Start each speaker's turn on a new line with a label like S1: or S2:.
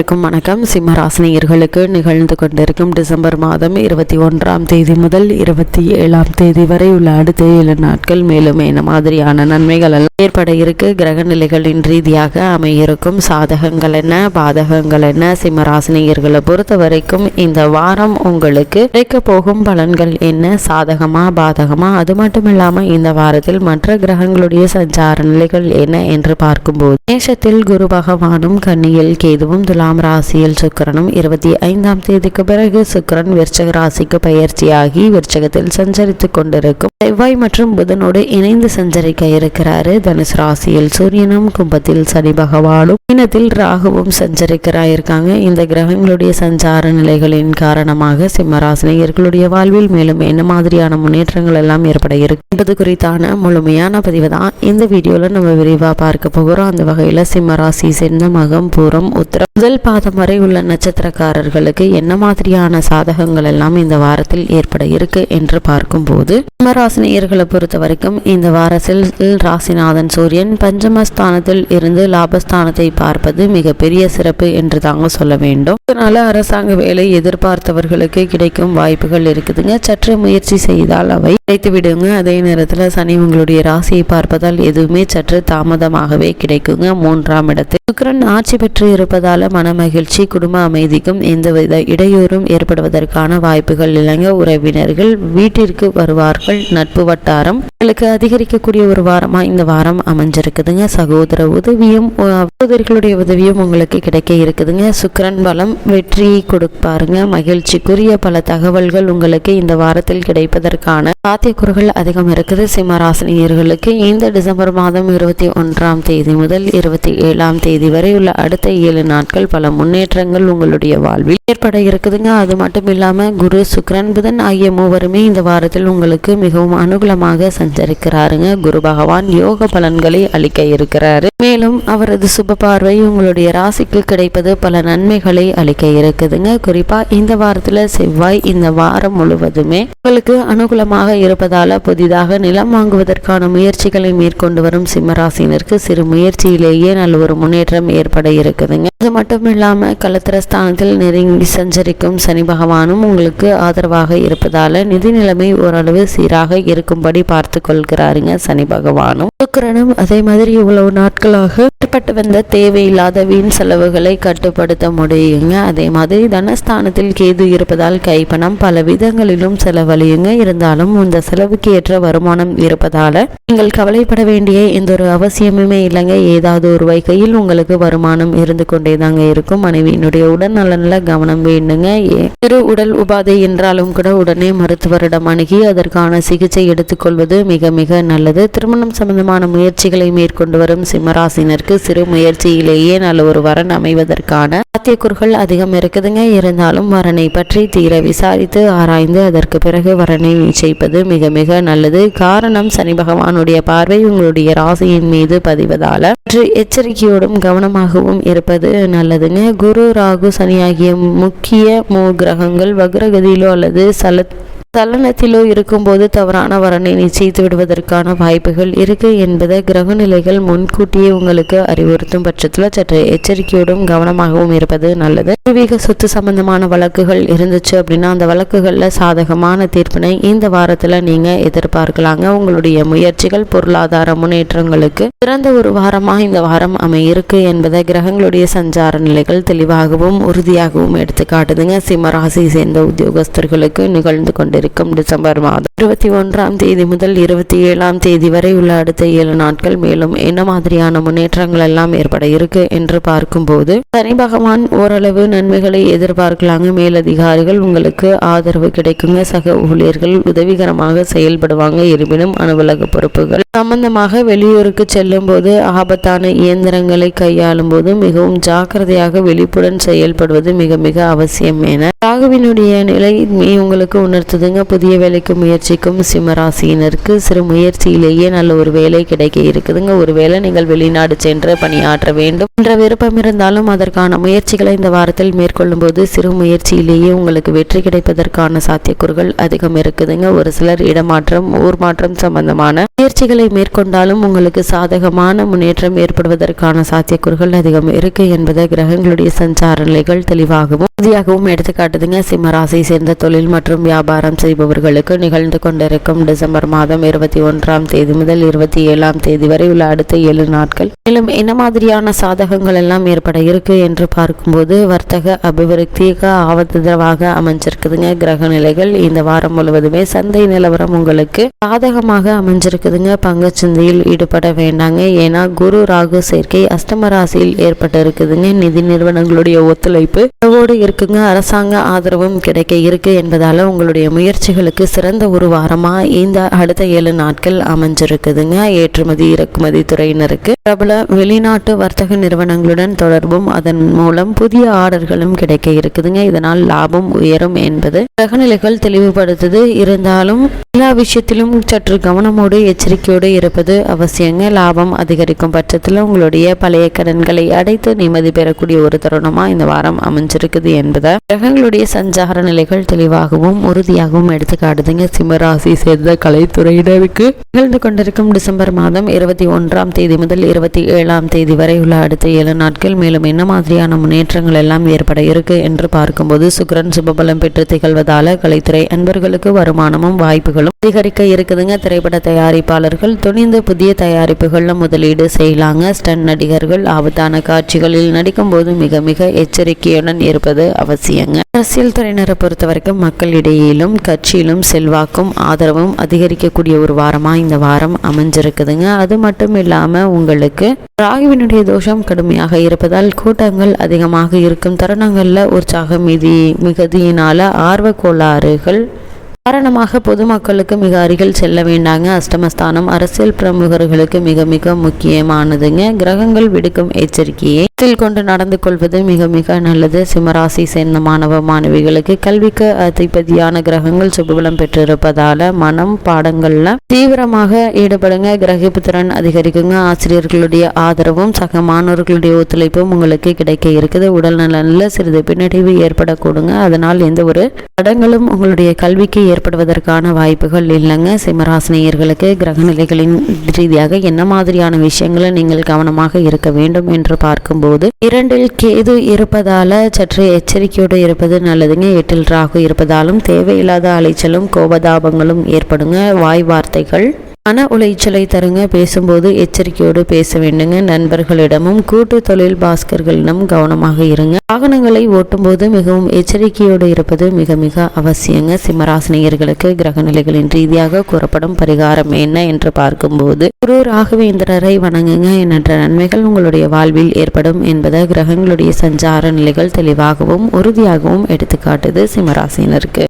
S1: அனைவருக்கும் வணக்கம். சிம்மராசினியர்களுக்கு நிகழ்ந்து கொண்டிருக்கும் டிசம்பர் மாதம் இருபத்தி ஒன்றாம் தேதி முதல் இருபத்தி ஏழாம் தேதி வரை உள்ள அடுத்த ஏழு நாட்கள் மேலும் என்ன மாதிரியான நன்மைகள் எல்லாம் ஏற்பட இருக்கு. கிரக நிலைகளின் ரீதியாக அமையிருக்கும். சாதகங்கள் என்ன பாதகங்கள் என்ன? சிம்மராசினியர்களை பொறுத்த வரைக்கும் இந்த வாரம் உங்களுக்கு கிடைக்க போகும் பலன்கள் என்ன? சாதகமா பாதகமா? அது மட்டும் இல்லாம இந்த வாரத்தில் மற்ற கிரகங்களுடைய சஞ்சார நிலைகள் என்ன என்று பார்க்கும்போது மேஷத்தில் குரு பகவானும் கன்னியில் கேதுவும் துலாம் ராசியில் சுக்கிரனும் இருபத்தி ஐந்தாம் தேதிக்கு பிறகு சுக்கிரன் விருச்சக ராசிக்கு பயிற்சியாகி விருச்சகத்தில் சஞ்சரித்துக் கொண்டிருக்கும் செவ்வாய் மற்றும் புதனோடு இணைந்து சஞ்சரிக்க இருக்கிறாரு. தனுசு ராசியில் சூரியனும் கும்பத்தில் சனி பகவானும் மீனத்தில் ராகுவும் சஞ்சரிக்கிறாயிருக்காங்க. இந்த கிரகங்களுடைய சஞ்சார நிலைகளின் காரணமாக சிம்மராசினியர்களுடைய வாழ்வில் மேலும் என்ன மாதிரியான முன்னேற்றங்கள் எல்லாம் ஏற்பட இருக்கு என்பது குறித்தான முழுமையான பதிவு தான் இந்த வீடியோல நம்ம விரிவா பார்க்க போகிறோம் அந்த வகையில சிம்மராசி சேர்ந்த மகம் பூரம் உத்தரம் முதல் பாதம் வரை உள்ள நட்சத்திரக்காரர்களுக்கு என்ன மாதிரியான சாதகங்கள் எல்லாம் இந்த வாரத்தில் ஏற்பட இருக்கு என்று பார்க்கும்போது சிம்மராசினியர்களை பொறுத்த வரைக்கும் இந்த வாரத்தில் ராசிநாதன் சூரியன் பஞ்சமஸ்தானத்தில் இருந்து லாபஸ்தானத்தை பார்ப்பது மிகப்பெரிய சிறப்பு என்று தாங்க சொல்ல வேண்டும். இதனால அரசாங்க வேலை எதிர்பார்த்தவர்களுக்கு கிடைக்கும் வாய்ப்புகள் இருக்குதுங்க. சற்று முயற்சி செய்தால் அவை கிடைத்து விடுங்க அதே நேரத்தில் சனி உங்களுடைய ராசியை பார்ப்பதால் எதுவுமே சற்று தாமதமாகவே கிடைக்குங்க. மூன்றாம் இடத்தில் சுக்கரன் ஆட்சி பெற்று இருப்பதால மன மகிழ்ச்சி குடும்ப அமைதிக்கும் எந்தவித இடையூறும் ஏற்படுவதற்கான வாய்ப்புகள் இல்லைங்க உறவினர்கள் வீட்டிற்கு வருவார்கள். நட்பு வட்டாரம் உங்களுக்கு அதிகரிக்கக்கூடிய ஒரு வாரமாக இந்த வாரம் அமைஞ்சிருக்குதுங்க. சகோதர உதவியும் சகோதரிகளுடைய உதவியும் உங்களுக்கு கிடைக்க இருக்குதுங்க. சுக்கரன் பலம் வெற்றி கொடுப்பாருங்க. மகிழ்ச்சிக்குரிய பல தகவல்கள் உங்களுக்கு இந்த வாரத்தில் கிடைப்பதற்கான சாத்தியக்கூறுகள் அதிகம் இருக்குது. சிம்மராசினியர்களுக்கு இந்த டிசம்பர் மாதம் இருபத்தி ஒன்றாம் தேதி முதல் இருபத்தி ஏழாம் தேதி வரை உள்ள அடுத்த ஏழு நாட்கள் பல முன்னேற்றங்கள் உங்களுடைய வாழ்வில் ஏற்பட இருக்குதுங்க. அது மட்டும் இல்லாம குரு சுக்ரன் புதன் ஆகிய மூவருமே இந்த வாரத்தில் உங்களுக்கு மிகவும் அனுகூலமாக சஞ்சரிக்கிறாருங்க. குரு பகவான் யோக பலன்களை அளிக்க இருக்கிறாரு. மேலும் அவரது சுப பார்வை உங்களுடைய ராசிக்கு கிடைப்பது பல நன்மைகளை அளிக்க இருக்குதுங்க. குறிப்பா இந்த வாரத்துல செவ்வாய் இந்த வாரம் முழுவதுமே உங்களுக்கு அனுகூலமாக இருப்பதால புதிதாக நிலம் வாங்குவதற்கான முயற்சிகளை மேற்கொண்டு வரும் சிம்மராசினருக்கு சிறு முயற்சியிலேயே நல்ல ஒரு முன்னேற்றம் ஏற்பட இருக்குதுங்க. அது மட்டும் இல்லாம கலத்திரஸ்தானத்தில் நெருங்கி சஞ்சரிக்கும் சனி பகவானும் உங்களுக்கு ஆதரவாக இருப்பதால் நிதி நிலைமை ஓரளவு சீராக இருக்கும்படி பார்த்து கொள்கிறாருங்க சனி பகவானும். சுக்கரனும் அதே மாதிரி இவ்வளவு நாட்களாக ஏற்பட்டு வந்த தேவையில்லாத வீண் செலவுகளை கட்டுப்படுத்த முடியுங்க. அதே மாதிரி தனஸ்தானத்தில் கேது இருப்பதால் கைப்பணம் பல விதங்களிலும் செலவழியுங்க. இருந்தாலும் இந்த செலவுக்கு ஏற்ற வருமானம் இருப்பதால நீங்கள் கவலைப்பட வேண்டிய எந்த ஒரு அவசியமுமே இல்லைங்க. ஏதாவது ஒரு வகையில் உங்களுக்கு வருமானம் இருந்து கொண்டே தாங்க இருக்கும். மனைவியினுடைய உடல் நலனில் கவனம் வேண்டுங்க. சிறு உடல் உபாதை என்றாலும் கூட உடனே மருத்துவரிடம் அணுகி அதற்கான சிகிச்சை எடுத்துக்கொள்வது மிக மிக நல்லது. திருமணம் சம்பந்தமான முயற்சிகளை மேற்கொண்டு வரும் சிம்மராசினருக்கு சிறு முயற்சியிலேயே நல்ல ஒரு வரன் அமைவதற்கான சாத்தியக்கூறுகள் அதிகம் இருக்குதுங்க. இருந்தாலும் வரனை பற்றி தீர விசாரித்து ஆராய்ந்து அதற்கு பிறகு வரனை நிச்சயிப்பது மிக மிக நல்லது. காரணம் சனி பகவானுடைய பார்வை உங்களுடைய ராசியின் மீது பதிவதால சற்று எச்சரிக்கையோடும் கவனமாகவும் இருப்பது நல்லது. நல்லதுங்க குரு ராகு சனி ஆகிய முக்கிய மூ கிரகங்கள் வக்ரகதியிலோ அல்லது சல தலனத்திலோ இருக்கும்போது தவறான வரனை நிச்சயித்து விடுவதற்கான வாய்ப்புகள் இருக்கு என்பதை கிரகநிலைகள் முன்கூட்டியே உங்களுக்கு அறிவுறுத்தும் பட்சத்தில் சற்று எச்சரிக்கையோடும் கவனமாகவும் இருப்பது நல்லது. பூர்வீக சொத்து சம்பந்தமான வழக்குகள் இருந்துச்சு அப்படின்னா அந்த வழக்குகளில் சாதகமான தீர்ப்பினை இந்த வாரத்தில் நீங்கள் எதிர்பார்க்கலாங்க. உங்களுடைய முயற்சிகள் பொருளாதார முன்னேற்றங்களுக்கு சிறந்த ஒரு வாரமாக இந்த வாரம் அமையிருக்கு என்பதை கிரகங்களுடைய சஞ்சார நிலைகள் தெளிவாகவும் உறுதியாகவும் எடுத்து காட்டுதுங்க சிம்ம சேர்ந்த உத்தியோகஸ்தர்களுக்கு நிகழ்ந்து கொண்டு இருக்கும் டிசம்பர் மாதம் இருபத்தி ஒன்றாம் தேதி முதல் இருபத்தி ஏழாம் தேதி வரை உள்ள அடுத்த ஏழு நாட்கள் மேலும் என்ன மாதிரியான முன்னேற்றங்கள் எல்லாம் ஏற்பட இருக்கு என்று பார்க்கும்போது சனி பகவான் ஓரளவு நன்மைகளை எதிர்பார்க்கலாங்க. மேலதிகாரிகள் உங்களுக்கு ஆதரவு கிடைக்குங்க. சக ஊழியர்கள் உதவிகரமாக செயல்படுவாங்க. இருப்பினும் அலுவலக பொறுப்புகள் சம்பந்தமாக வெளியூருக்கு செல்லும் போது ஆபத்தான இயந்திரங்களை கையாளும் போது மிகவும் ஜாக்கிரதையாக விழிப்புடன் செயல்படுவது மிக மிக அவசியம் என ராகுவினுடைய நிலை மீ உங்களுக்கு உணர்த்துதுங்க. புதிய வேலைக்கு முயற்சிக்கும் சிம்மராசியினருக்கு சிறு முயற்சியிலேயே நல்ல ஒரு வேலை கிடைக்க இருக்குதுங்க. ஒருவேளை நீங்கள் வெளிநாடு சென்று பணியாற்ற வேண்டும் என்ற விருப்பம் இருந்தாலும் அதற்கான முயற்சிகளை இந்த வாரத்தில் மேற்கொள்ளும் போது சிறு முயற்சியிலேயே உங்களுக்கு வெற்றி கிடைப்பதற்கான சாத்தியக்கூறுகள் அதிகம் இருக்குதுங்க. ஒரு சிலர் இடமாற்றம் ஊர் மாற்றம் சம்பந்தமான முயற்சிகளை மேற்கொண்டாலும் உங்களுக்கு சாதகமான முன்னேற்றம் ஏற்படுவதற்கான சாத்தியக்கூறுகள் அதிகம் இருக்கு என்பதை கிரகங்களுடைய சஞ்சார நிலைகள் தெளிவாகவும் உறுதியாகவும் காட்டுதுங்க. சிம்ம ராசியை சேர்ந்த தொழில் மற்றும் வியாபாரம் செய்பவர்களுக்கு நிகழ்ந்து கொண்டிருக்கும் டிசம்பர் மாதம் இருபத்தி ஒன்றாம் தேதி முதல் இருபத்தி ஏழாம் தேதி வரை உள்ள அடுத்த ஏழு நாட்கள். மேலும் என்ன மாதிரியான சாதகங்கள் எல்லாம் ஏற்பட இருக்கு என்று பார்க்கும்போது வர்த்தக அபிவிருத்திக்கு ஆபத்துதரவாக அமைஞ்சிருக்குதுங்க. கிரக நிலைகள் இந்த வாரம் முழுவதுமே சந்தை நிலவரம் உங்களுக்கு சாதகமாக அமைஞ்சிருக்குதுங்க. பங்கு சந்தையில் ஈடுபட வேண்டாங்க. ஏன்னா குரு ராகு சேர்க்கை அஷ்டம ராசியில் ஏற்பட்டு இருக்குதுங்க நிதி நிறுவனங்களுடைய ஒத்துழைப்பு இருக்குங்க. அரசாங்க ஆதரவும் கிடைக்க இருக்கு என்பதால் உங்களுடைய முயற்சிகளுக்கு சிறந்த ஒரு வாரமா இந்த அடுத்த ஏழு நாட்கள் அமைஞ்சிருக்குதுங்க. ஏற்றுமதி இறக்குமதி துறையினருக்கு பிரபல வெளிநாட்டு வர்த்தக நிறுவனங்களுடன் தொடர்பும் அதன் மூலம் புதிய ஆர்டர்களும் கிடைக்க இருக்குதுங்க. இதனால் லாபம் உயரும் என்பது கிரகநிலைகள் தெளிவுபடுத்துது. இருந்தாலும் எல்லா விஷயத்திலும் சற்று கவனமோடு எச்சரிக்கையோடு இருப்பது அவசியங்க. லாபம் அதிகரிக்கும் பட்சத்தில் உங்களுடைய பழைய கடன்களை அடைத்து நிம்மதி பெறக்கூடிய ஒரு தருணமா இந்த வாரம் அமைஞ்சிருக்குது என்பதை கிரகங்களுடைய சஞ்சார நிலைகள் தெளிவாகவும் உறுதியாகவும் எடுத்து காட்டுதுங்க சிம்மராசி சேர்ந்த கலைத்துறையினருக்கு நிகழ்ந்து கொண்டிருக்கும் டிசம்பர் மாதம் இருபத்தி ஒன்றாம் தேதி முதல் இருபத்தி ஏழாம் தேதி வரை உள்ள அடுத்த ஏழு நாட்கள் மேலும் என்ன மாதிரியான முன்னேற்றங்கள் எல்லாம் ஏற்பட இருக்கு என்று பார்க்கும்போது சுக்கரன் சுபபலம் பெற்று திகழ்வதால கலைத்துறை அன்பர்களுக்கு வருமானமும் வாய்ப்புகளும் அதிகரிக்க இருக்குதுங்க. திரைப்பட தயாரிப்பாளர்கள் துணிந்து புதிய தயாரிப்புகளில் முதலீடு செய்யலாங்க. ஸ்டன் நடிகர்கள் ஆபத்தான காட்சிகளில் நடிக்கும் போது மிக மிக எச்சரிக்கையுடன் இருப்பது அவசியங்க. அரசியல் துறையினரை பொறுத்த வரைக்கும் மக்களிடையிலும் கட்சியிலும் செல்வாக்கும் ஆதரவும் அதிகரிக்கக்கூடிய ஒரு வாரமாக இந்த வாரம் அமைஞ்சிருக்குதுங்க. அது மட்டும் இல்லாமல் உங்களுக்கு ராகுவினுடைய தோஷம் கடுமையாக இருப்பதால் கூட்டங்கள் அதிகமாக இருக்கும் தருணங்களில் உற்சாக மிதி மிகுதியினால் ஆர்வ கோளாறுகள் காரணமாக பொதுமக்களுக்கு மிக அருகில் செல்ல வேண்டாங்க. அஷ்டமஸ்தானம் அரசியல் பிரமுகர்களுக்கு மிக மிக முக்கியமானதுங்க. கிரகங்கள் விடுக்கும் எச்சரிக்கையை கருத்தில் கொண்டு நடந்து கொள்வது மிக மிக நல்லது. சிம்மராசி சேர்ந்த மாணவ மாணவிகளுக்கு கல்விக்கு அதிபதியான கிரகங்கள் சுபபலம் பெற்றிருப்பதால மனம் பாடங்கள்ல தீவிரமாக ஈடுபடுங்க. கிரகிப்பு திறன் அதிகரிக்குங்க. ஆசிரியர்களுடைய ஆதரவும் சக மாணவர்களுடைய ஒத்துழைப்பும் உங்களுக்கு கிடைக்க இருக்குது. உடல் நலனில் சிறிது பின்னடைவு ஏற்படக்கூடுங்க. அதனால் எந்த ஒரு தடங்களும் உங்களுடைய கல்விக்கு ஏற்படுவதற்கான வாய்ப்புகள் இல்லைங்க. சிம்மராசினியர்களுக்கு கிரகநிலைகளின் ரீதியாக என்ன மாதிரியான விஷயங்களை நீங்கள் கவனமாக இருக்க வேண்டும் என்று பார்க்கும்போது இரண்டில் கேது இருப்பதால சற்று எச்சரிக்கையோடு இருப்பது நல்லதுங்க. எட்டில் ராகு இருப்பதாலும் தேவையில்லாத அலைச்சலும் கோபதாபங்களும் ஏற்படுங்க. வாய் வார்த்தைகள் மன உளைச்சலை தருங்க. பேசும்போது எச்சரிக்கையோடு பேச வேண்டுங்க. நண்பர்களிடமும் கூட்டு தொழில் பாஸ்கர்களிடம் கவனமாக இருங்க. வாகனங்களை ஓட்டும்போது மிகவும் எச்சரிக்கையோடு இருப்பது மிக மிக அவசியங்க. சிம்மராசினியர்களுக்கு கிரக நிலைகளின் ரீதியாக கூறப்படும் பரிகாரம் என்ன என்று பார்க்கும்போது குரு ராகவேந்திரரை வணங்குங்க எண்ணற்ற நன்மைகள் உங்களுடைய வாழ்வில் ஏற்படும் என்பதை கிரகங்களுடைய சஞ்சார நிலைகள் தெளிவாகவும் உறுதியாகவும் எடுத்துக்காட்டுது சிம்மராசினருக்கு